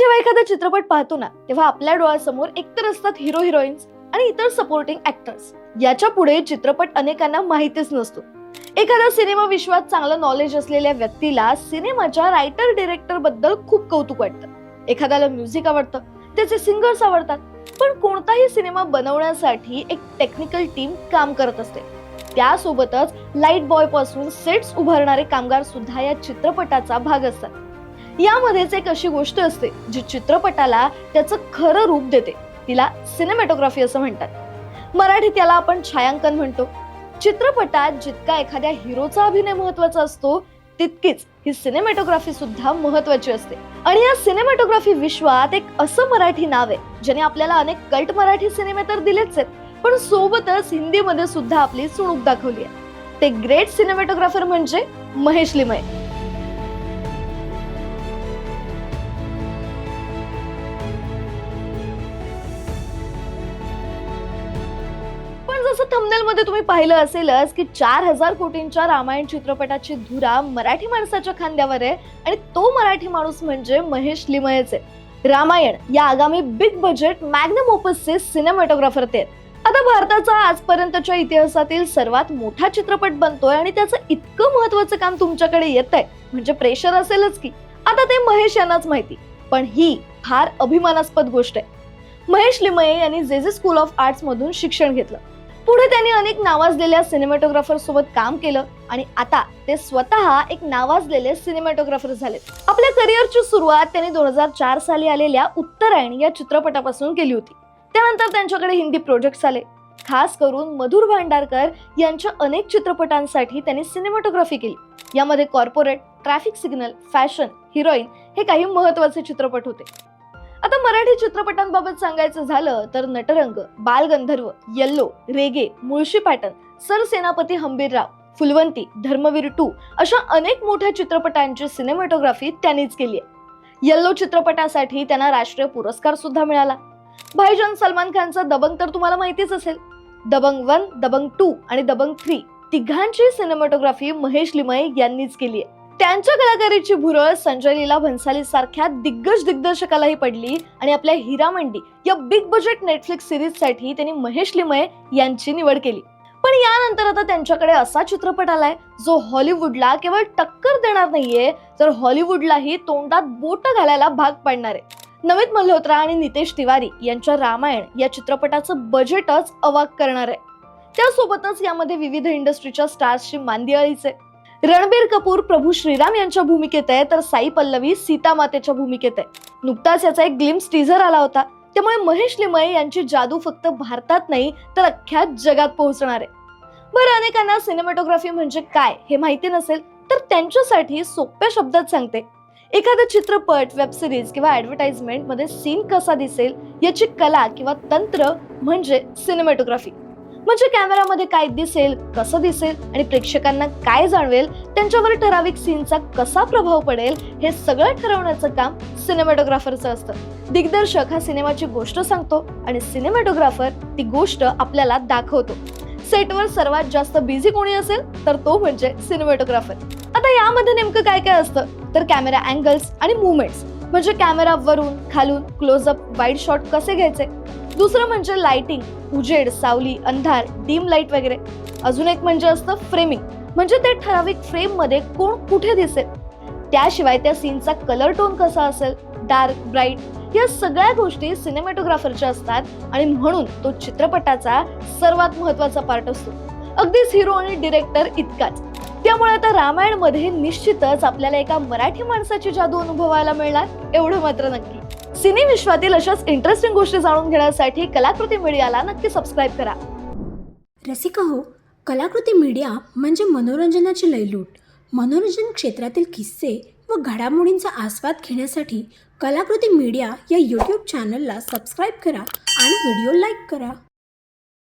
जेव्हा एखादा चित्रपट पाहतो ना तेव्हा आपल्या डोळ्यासमोर एकतर असतात हिरो हिरोईन्स आणि इतर सपोर्टिंग ऍक्टर्स याच्यापुढे चित्रपट अनेकांना माहितीच नसतो. एखाद्या सिनेमा विश्वात चांगलं नॉलेज असलेल्या व्यक्तीला सिनेमाच्या रायटर डिरेक्टरबद्दल खूप कौतुक वाटतं. एखाद्याला म्युझिक आवडतं त्याचे सिंगर्स आवडतात पण कोणताही सिनेमा बनवण्यासाठी एक टेक्निकल टीम काम करत असते. त्यासोबतच लाइट बॉयपासून सेट्स उभारणारे कामगार सुद्धा या चित्रपटाचा भाग असतात. यामध्येच एक अशी गोष्ट असते जी चित्रपटाला त्याचं खरं रूप देते. तिला सिनेमॅटोग्राफी असं म्हणतात. मराठीत याला आपण छायांकन म्हणतो. चित्रपटात जितका एखाद्या हिरोचा अभिनय महत्त्वाचा असतो तितकीच ही सिनेमॅटोग्राफी सुद्धा महत्वाची असते. आणि या सिनेमॅटोग्राफी विश्वात एक असं मराठी नाव आहे ज्याने आपल्याला अनेक कल्ट मराठी सिनेमे तर दिलेच आहेत पण सोबतच हिंदीमध्ये सुद्धा आपली चुणूक दाखवली आहे. ते ग्रेट सिनेमॅटोग्राफर म्हणजे महेश लिमये. जसं थंबनेलमध्ये तुम्ही पाहिलं असेलच की चार हजार कोटींच्या रामायण चित्रपटाची धुरा मराठी माणसाच्या खांद्यावर आहे आणि तो मराठी माणूस म्हणजे महेश लिमयेच आहे. रामायण या आगामी बिग बजेट मॅग्नम ओपसचे सिनेमॅटोग्राफर ते आता भारताचा आजपर्यंतच्या इतिहासातील सर्वात मोठा चित्रपट बनतोय आणि त्याचं इतकं महत्वाचं काम तुमच्याकडे येत आहे म्हणजे प्रेशर असेलच की. आता ते महेश यांनाच माहिती पण ही फार अभिमानास्पद गोष्ट आहे. महेश लिमये यांनी जे जे स्कूल ऑफ आर्ट्स मधून शिक्षण घेतलं. पुढे त्यांनी अनेक नावाजलेल्या सिनेमॅटोग्राफर सोबत काम केलं आणि आता ते स्वतः एक नावाजलेले सिनेमॅटोग्राफर झाले आपल्या करिअरची सुरुवात त्यांनी दोन हजार चार साली आलेल्या उत्तरायण या चित्रपटापासून केली होती. त्यानंतर त्यांच्याकडे हिंदी प्रोजेक्ट्स आले. खास करून मधुर भांडारकर यांच्या अनेक चित्रपटांसाठी त्यांनी सिनेमॅटोग्राफी केली. यामध्ये corporate traffic signal fashion heroine हे काही महत्त्वाचे चित्रपट होते. आता मराठी चित्रपटांबाबत सांगायचं झालं तर Natarang Balgandharva yellow Rege Mulshi pattern Sarsenapati Hambirrao Phulwanti Dharmaveer two अशा अनेक मोठ्या चित्रपटांची सिनेमॅटोग्राफी त्यांनीच केली आहे. येल्लो चित्रपटासाठी त्यांना राष्ट्रीय पुरस्कार सुद्धा मिळाला. भाईजान सलमान खानचा दबंग तर तुम्हाला माहितीच असेल. दबंग वन दबंग टू आणि दबंग थ्री तिघांची सिनेमॅटोग्राफी महेश लिमये यांनीच केली आहे. त्यांच्या कलाकारीची भुरळ संजय लीला भन्साली सारख्या दिग्गज दिग्दर्शकालाही पडली आणि आपल्या हिरामंडी या बिग बजेट नेटफ्लिक्स सिरीजसाठी त्यांनी महेश लिमये यांची निवड केली. पण यानंतर आता त्यांच्याकडे असा चित्रपट आलाय जो हॉलिवूडला केवळ टक्कर देणार नाहीये तर हॉलिवूडलाही तोंडात बोट घालायला भाग पाडणार आहे. नमित मल्होत्रा आणि नितेश तिवारी यांच्या रामायण या चित्रपटाचं बजेटच अवाक करणार आहे. त्यासोबतच यामध्ये विविध इंडस्ट्रीच्या स्टार्सची मांदियाळीच आहे. रणबीर कपूर प्रभू श्रीराम यांच्या भूमिकेत आहे तर साई पल्लवी सीता मातेच्या भूमिकेत आहे. नुकताच याचा एक ग्लिम्स टीझर आला होता. त्यामुळे महेश लिमये यांची जादू फक्त भारतात नाही तर अख्ख्या जगात पोहोचणार आहे. बरं अनेकांना सिनेमॅटोग्राफी म्हणजे काय हे माहिती नसेल तर त्यांच्यासाठी सोप्या शब्दात सांगते. एखादा चित्रपट वेब सिरीज किंवा ऍडव्हर्टाइजमेंटमध्ये सीन कसा दिसेल याची कला किंवा तंत्र म्हणजे सिनेमॅटोग्राफी म्हणजे कॅमेरामध्ये काय दिसेल कसं दिसेल आणि प्रेक्षकांना काय जाणवेल त्यांच्यावर ठराविक सीनचा कसा प्रभाव पडेल हे सगळं ठरवण्याचं काम सिनेमॅटोग्राफरचं असतं. दिग्दर्शक हा सिनेमाची गोष्ट सांगतो आणि सिनेमॅटोग्राफर ती गोष्ट आपल्याला दाखवतो. सेटवर सर्वात जास्त बिझी कोणी असेल तर तो म्हणजे सिनेमॅटोग्राफर. आता यामध्ये नेमकं काय काय असतं? तर कॅमेरा अँगल्स आणि मुवमेंट्स म्हणजे कॅमेरा वरून खालून क्लोजअप वाईड शॉट कसे घ्यायचे? दुसरं म्हणजे लाइटिंग उजेड सावली अंधार डीम लाइट वगैरे. अजून एक म्हणजे असतं फ्रेमिंग. म्हणजे ते ठराविक फ्रेममध्ये कोण कुठे दिसेल? त्याशिवाय त्या सीनचा कलर टोन कसा असेल? डार्क ब्राईट या सगळ्या गोष्टी सिनेमॅटोग्राफरच्या असतात आणि म्हणून तो चित्रपटाचा सर्वात महत्त्वाचा पार्ट असतो. अगदीच हिरो आणि डिरेक्टर इतकाच. त्यामुळे आता रामायणमध्ये निश्चितच आपल्याला एका मराठी माणसाची जादू अनुभवायला मिळणार एवढं मात्र नक्की. सिने विश्वातील अशाच इंटरेस्टिंग गोष्टी जाणून घेण्यासाठी कलाकृती मीडियाला नक्की सबस्क्राईब करा. रसिका हो कलाकृती मीडिया म्हणजे मनोरंजनाची लयलूट. मनोरंजन क्षेत्रातील किस्से व घडामोडींचा आस्वाद घेण्यासाठी कलाकृती मीडिया या यूट्यूब चॅनलला सबस्क्राईब करा आणि व्हिडिओ लाईक करा.